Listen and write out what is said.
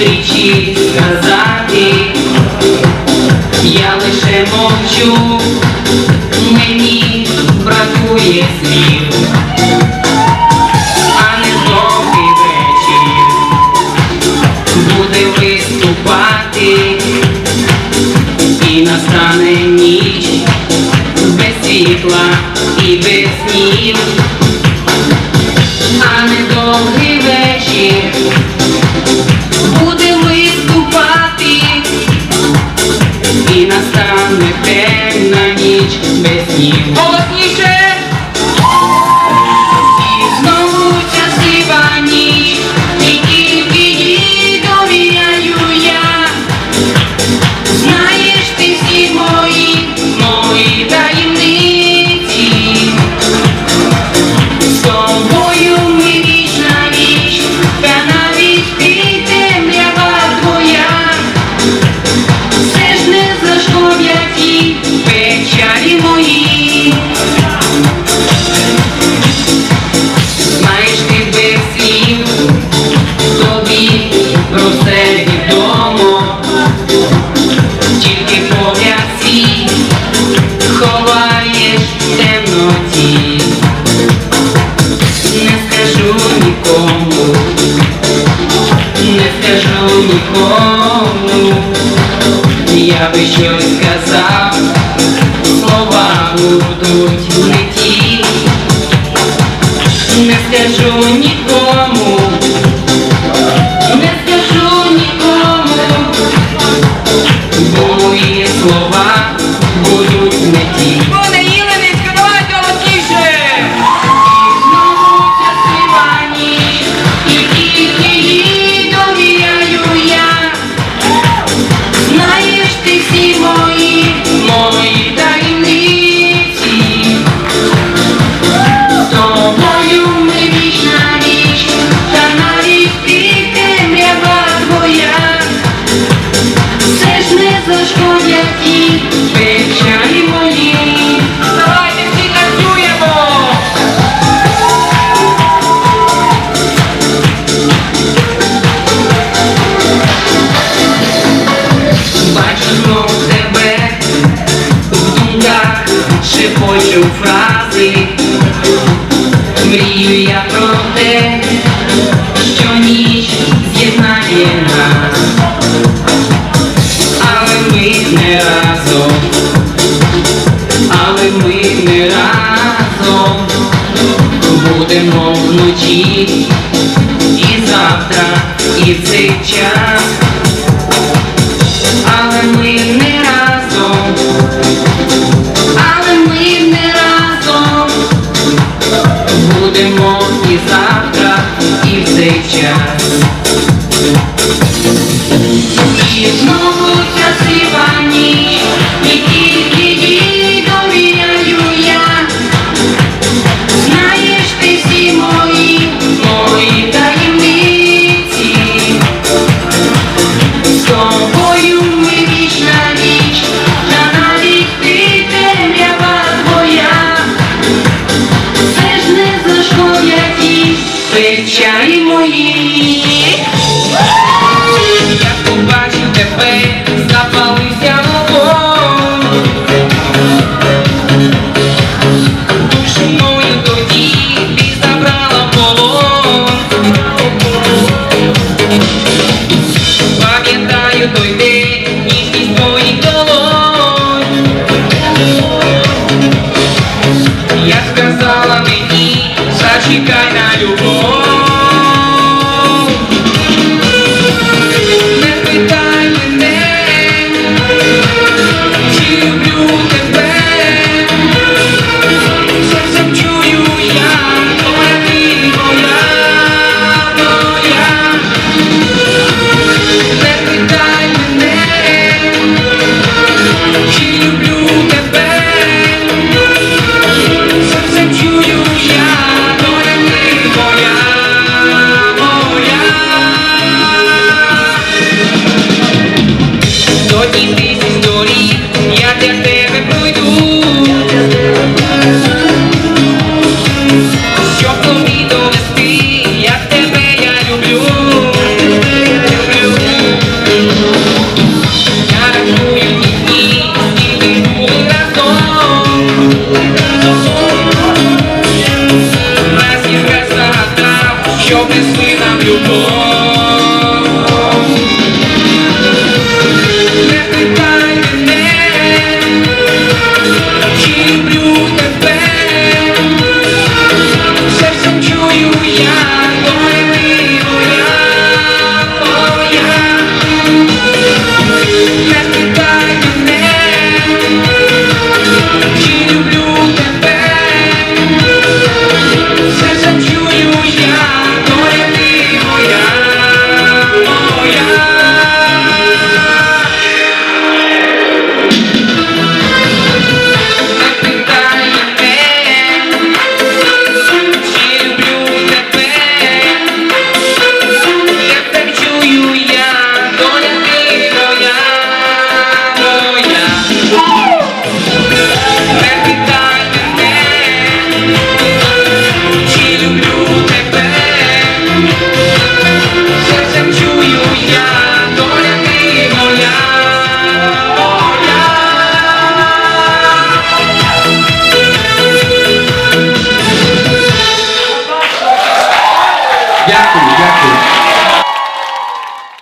зустрічі сказати, я лише мовчу, мені бракує слів, а не довгий вечір буде виступати, і настане ніч без світла і без снів, а не довгий буде виступати, і настане темна ніч без снів. Тобі про це відомо, тільки погляд ховаєш в темноті, не скажу нікому, не скажу нікому, я би щось сказав, слова будуть не ті. Не скажу нікому, шепочу фрази. Мрію я про те, що ніч з'єднає нас, але ми не разом, але ми не разом. Будемо вночі. І завтра, і цей час цей Щоб не